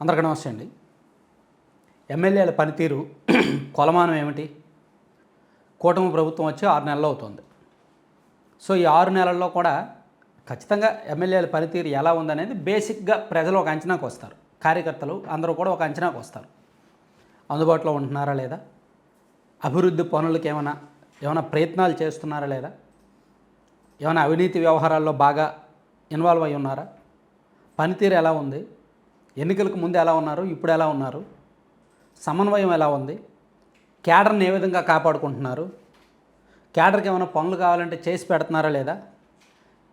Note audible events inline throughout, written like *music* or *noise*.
అందరికీ నమస్తే అండి. ఎమ్మెల్యేల పనితీరు *clears throat* కొలమానం ఏమిటి? కూటమి ప్రభుత్వం వచ్చి ఆరు నెలలు అవుతుంది. సో ఈ ఆరు నెలల్లో కూడా ఖచ్చితంగా ఎమ్మెల్యేల పనితీరు ఎలా ఉందనేది బేసిక్గా ప్రజలు ఒక అంచనాకు వస్తారు. కార్యకర్తలు అందరూ కూడా ఒక అంచనాకు వస్తారు. అందుబాటులో ఉంటున్నారా లేదా? అభివృద్ధి పనులకు ఏమైనా ఏమైనా ప్రయత్నాలు చేస్తున్నారా లేదా? ఏమైనా అవినీతి వ్యవహారాల్లో బాగా ఇన్వాల్వ్ అయి ఉన్నారా? పనితీరు ఎలా ఉంది? ఎన్నికలకు ముందు ఎలా ఉన్నారు ఇప్పుడు ఎలా ఉన్నారు సమన్వయం ఎలా ఉంది క్యాడర్ని ఏ విధంగా కాపాడుకుంటున్నారు క్యాడర్కి ఏమైనా పనులు కావాలంటే చేసి పెడుతున్నారా లేదా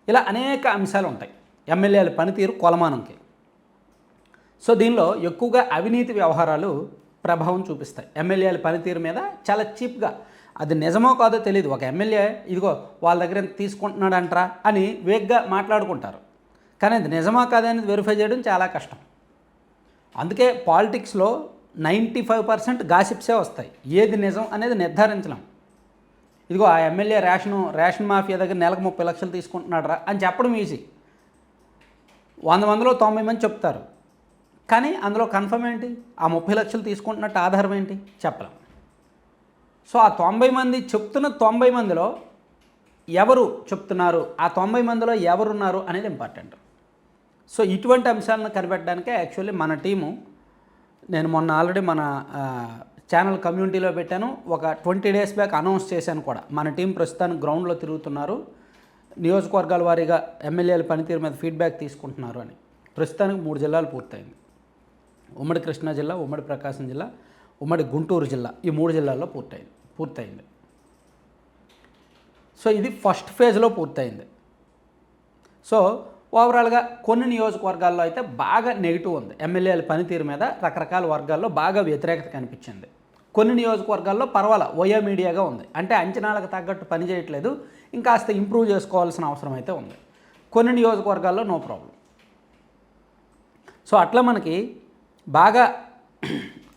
ఇలా అనేక అంశాలు ఉంటాయి. ఎమ్మెల్యేల పనితీరు కొలమానంకి. సో దీనిలో ఎక్కువగా అవినీతి వ్యవహారాలు ప్రభావం చూపిస్తాయి. ఎమ్మెల్యేల పనితీరు మీద చాలా చీప్గా అది నిజమో కాదో తెలియదు ఒక ఎమ్మెల్యే ఇదిగో వాళ్ళ దగ్గర తీసుకుంటున్నాడంట్రా అని వేగ్గా మాట్లాడుకుంటారు. కానీ అది నిజమా కాదనేది వెరిఫై చేయడం చాలా కష్టం. అందుకే పాలిటిక్స్లో నైంటీ ఫైవ్ పర్సెంట్ గాసిప్సే వస్తాయి. ఏది నిజం అనేది నిర్ధారించలేం. ఇదిగో ఆ ఎమ్మెల్యే రేషను రేషన్ మాఫియా దగ్గర నెలకు ముప్పై లక్షలు తీసుకుంటున్నాడరా అని చెప్పడం ఈజీ వంద మందిలో తొంభై మంది చెప్తారు. కానీ అందులో కన్ఫర్మ్ ఏంటి? ఆ ముప్పై లక్షలు తీసుకుంటున్నట్టు ఆధారం ఏంటి? చెప్పలేం. సో ఆ తొంభై మంది చెప్తున్న తొంభై మందిలో ఎవరు చెప్తున్నారు? ఆ తొంభై మందిలో ఎవరున్నారు అనేది ఇంపార్టెంట్ సో ఇటువంటి అంశాలను కనిపెట్టడానికే యాక్చువల్లీ మన టీము నేను మొన్న ఆల్రెడీ మన ఛానల్ కమ్యూనిటీలో పెట్టాను. ఒక ట్వంటీ డేస్ బ్యాక్ అనౌన్స్ చేశాను కూడా. మన టీం ప్రస్తుతానికి గ్రౌండ్లో తిరుగుతున్నారు. నియోజకవర్గాల వారీగా ఎమ్మెల్యేల పనితీరు మీద ఫీడ్బ్యాక్ తీసుకుంటున్నారు అని. ప్రస్తుతానికి మూడు జిల్లాలు పూర్తయింది. ఉమ్మడి కృష్ణా జిల్లా ఉమ్మడి ప్రకాశం జిల్లా ఉమ్మడి గుంటూరు జిల్లా ఈ మూడు జిల్లాల్లో పూర్తయింది పూర్తయింది. సో ఇది ఫస్ట్ ఫేజ్లో పూర్తయింది. సో ఓవరాల్గా కొన్ని నియోజకవర్గాల్లో అయితే బాగా నెగిటివ్ ఉంది. ఎమ్మెల్యేల పనితీరు మీద రకరకాల వర్గాల్లో బాగా వ్యతిరేకత కనిపించింది. కొన్ని నియోజకవర్గాల్లో పర్వాలా ఓయో మీడియాగా ఉంది. అంటే అంచనాలకు తగ్గట్టు పని చేయట్లేదు. ఇంకాస్త ఇంప్రూవ్ చేసుకోవాల్సిన అవసరం అయితే ఉంది. కొన్ని నియోజకవర్గాల్లో నో ప్రాబ్లం. సో అట్లా మనకి బాగా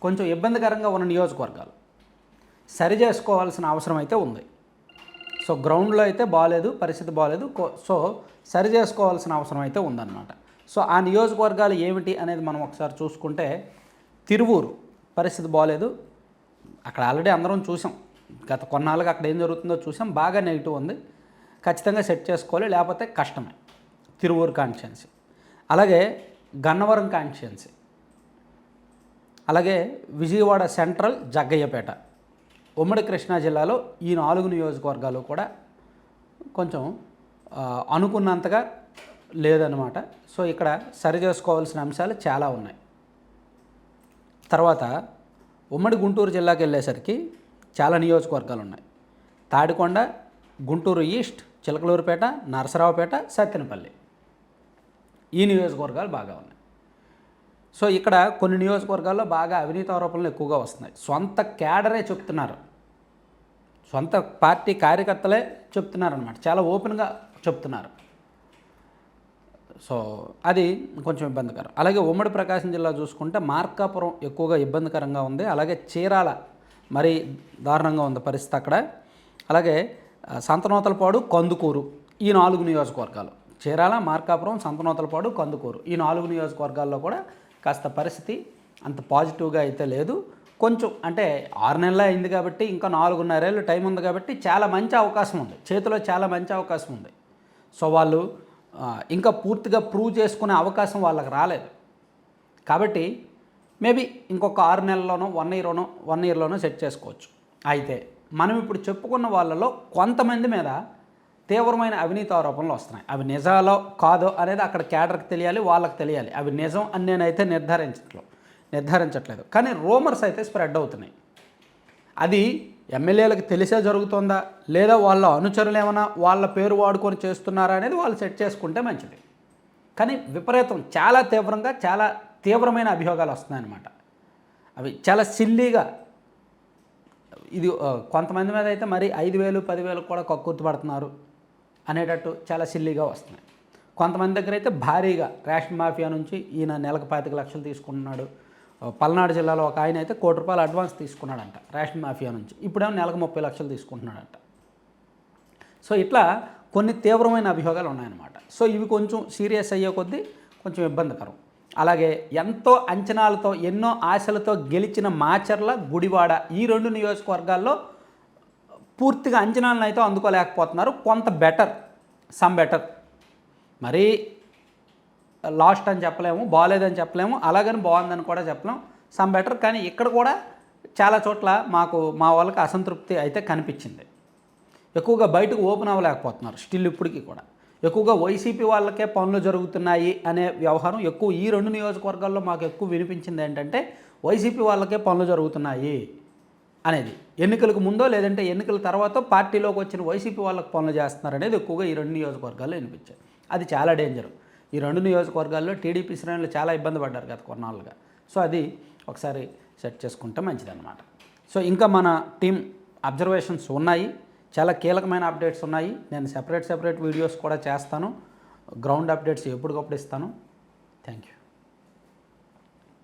కొంచెం ఇబ్బందికరంగా ఉన్న నియోజకవర్గాలు సరి చేసుకోవాల్సిన అవసరం అయితే ఉంది. సో గ్రౌండ్లో అయితే బాగాలేదు పరిస్థితి బాగాలేదు కో- సో సరి చేసుకోవాల్సిన అవసరం అయితే ఉందన్నమాట. సో ఆ నియోజకవర్గాలు ఏమిటి అనేది మనం ఒకసారి చూసుకుంటే తిరువూరు పరిస్థితి బాగాలేదు అక్కడ ఆల్రెడీ అందరం చూసాం. గత కొన్నాళ్ళుగా అక్కడ ఏం జరుగుతుందో చూసాం. బాగా నెగిటివ్ ఉంది. ఖచ్చితంగా సెట్ చేసుకోవాలి. లేకపోతే కష్టమే. తిరువూరు కాన్స్టిట్యున్సీ. అలాగే గన్నవరం కాన్స్టిట్యున్సీ. అలాగే విజయవాడ సెంట్రల్ జగ్గయ్యపేట. ఉమ్మడి కృష్ణా జిల్లాలో ఈ నాలుగు నియోజకవర్గాలు కూడా కొంచెం అనుకున్నంతగా లేదనమాట సో ఇక్కడ సరి చేసుకోవాల్సిన అంశాలు చాలా ఉన్నాయి. తర్వాత ఉమ్మడి గుంటూరు జిల్లాకి వెళ్ళేసరికి చాలా నియోజకవర్గాలు ఉన్నాయి. తాడికొండ గుంటూరు ఈస్ట్ చిలకలూరుపేట నరసరావుపేట సత్తెనపల్లి. ఈ నియోజకవర్గాలు బాగా ఉన్నాయి. సో ఇక్కడ కొన్ని నియోజకవర్గాల్లో బాగా అవినీతి ఆరోపణలు ఎక్కువగా వస్తున్నాయి. సొంత క్యాడరే చెప్తున్నారు. సొంత పార్టీ కార్యకర్తలే చెప్తున్నారనమాట చాలా ఓపెన్గా చెప్తున్నారు. సో అది కొంచెం ఇబ్బందికరం. అలాగే ఉమ్మడి ప్రకాశం జిల్లా చూసుకుంటే మార్కాపురం ఎక్కువగా ఇబ్బందికరంగా ఉంది. అలాగే చీరాల మరీ దారుణంగా ఉంది పరిస్థితి అక్కడ. అలాగే సంతనోతలపాడు కందుకూరు ఈ నాలుగు నియోజకవర్గాలు. చీరాల మార్కాపురం సంతనోతలపాడు కందుకూరు ఈ నాలుగు నియోజకవర్గాల్లో కూడా కాస్త పరిస్థితి అంత పాజిటివ్గా అయితే లేదు. కొంచెం అంటే ఆరు నెలలు అయింది కాబట్టి ఇంకా నాలుగున్నరేళ్ళు టైం ఉంది కాబట్టి చాలా మంచి అవకాశం ఉంది. చేతిలో చాలా మంచి అవకాశం ఉంది. సో వాళ్ళు ఇంకా పూర్తిగా ప్రూవ్ చేసుకునే అవకాశం వాళ్ళకి రాలేదు. కాబట్టి మేబీ ఇంకొక ఆరు నెలల్లోనో వన్ ఇయర్లోనో వన్ ఇయర్లోనో సెట్ చేసుకోవచ్చు. అయితే మనం ఇప్పుడు చెప్పుకున్న వాళ్ళలో కొంతమంది మీద తీవ్రమైన అవినీతి ఆరోపణలు వస్తున్నాయి. అవి నిజాలో కాదో అనేది అక్కడ క్యాడర్కి తెలియాలి వాళ్ళకి తెలియాలి. అవి నిజం అని నేనైతే నిర్ధారించట్లేదు నిర్ధారించట్లేదు. కానీ రూమర్స్ అయితే స్ప్రెడ్ అవుతున్నాయి. అది ఎమ్మెల్యేలకు తెలిసే జరుగుతుందా? లేదా వాళ్ళ అనుచరులు ఏమైనా వాళ్ళ పేరు వాడుకొని చేస్తున్నారా అనేది వాళ్ళు సెట్ చేసుకుంటే మంచిది. కానీ విపరీతం చాలా తీవ్రంగా చాలా తీవ్రమైన అభియోగాలు వస్తున్నాయన్నమాట అవి చాలా సిల్లీగా. ఇది కొంతమంది మీద అయితే మరి ఐదు వేలు పదివేలు కూడా కక్కుర్తి పడుతున్నారు. అనేటట్టు చాలా సిల్లీగా వస్తున్నాయి. కొంతమంది దగ్గర అయితే భారీగా రేషన్ మాఫియా నుంచి ఈయన నెలకు పాతిక లక్షలు తీసుకుంటున్నాడు. పల్నాడు జిల్లాలో ఒక ఆయన అయితే కోటి రూపాయలు అడ్వాన్స్ తీసుకున్నాడంట రేషన్ మాఫియా నుంచి. ఇప్పుడేమో నెలకు ముప్పై లక్షలు తీసుకుంటున్నాడంట. సో ఇట్లా కొన్ని తీవ్రమైన అభియోగాలు ఉన్నాయన్నమాట. సో ఇవి కొంచెం సీరియస్ అయ్యే కొద్దీ కొంచెం ఇబ్బందికరం. అలాగే ఎంతో అంచనాలతో ఎన్నో ఆశలతో గెలిచిన మాచర్ల గుడివాడ ఈ రెండు నియోజకవర్గాల్లో పూర్తిగా అంచనాలను అయితే అందుకోలేకపోతున్నారు. కొంత బెటర్ సమ్ బెటర్ మరీ లాస్ట్ అని చెప్పలేము బాగాలేదని చెప్పలేము అలాగని బాగుందని కూడా చెప్పలేము సమ్ బెటర్ కానీ ఇక్కడ కూడా చాలా చోట్ల మాకు మా వాళ్ళకి అసంతృప్తి అయితే కనిపించింది. ఎక్కువగా బయటకు ఓపెన్ అవ్వలేకపోతున్నారు స్టిల్ ఇప్పటికీ కూడా. ఎక్కువగా వైసీపీ వాళ్ళకే పనులు జరుగుతున్నాయి అనే వ్యవహారం ఎక్కువ ఈ రెండు నియోజకవర్గాల్లో మాకు ఎక్కువ వినిపించింది ఏంటంటే వైసీపీ వాళ్ళకే పనులు జరుగుతున్నాయి. అనేది. ఎన్నికలకు ముందో లేదంటే ఎన్నికల తర్వాత పార్టీలోకి వచ్చిన వైసీపీ వాళ్ళకి పనులు చేస్తున్నారు అనేది ఎక్కువగా ఈ రెండు నియోజకవర్గాల్లో వినిపించాయి అది చాలా డేంజర్. ఈ రెండు నియోజకవర్గాల్లో టీడీపీ శ్రేణులు చాలా ఇబ్బంది పడ్డారు గత కొన్నాళ్ళుగా. సో అది ఒకసారి సెట్ చేసుకుంటే మంచిదన్నమాట. సో ఇంకా మన టీం అబ్జర్వేషన్స్ ఉన్నాయి. చాలా కీలకమైన అప్డేట్స్ ఉన్నాయి. నేను సెపరేట్ సెపరేట్ వీడియోస్ కూడా చేస్తాను. గ్రౌండ్ అప్డేట్స్ ఎప్పటికప్పుడు ఇస్తాను. Thank you.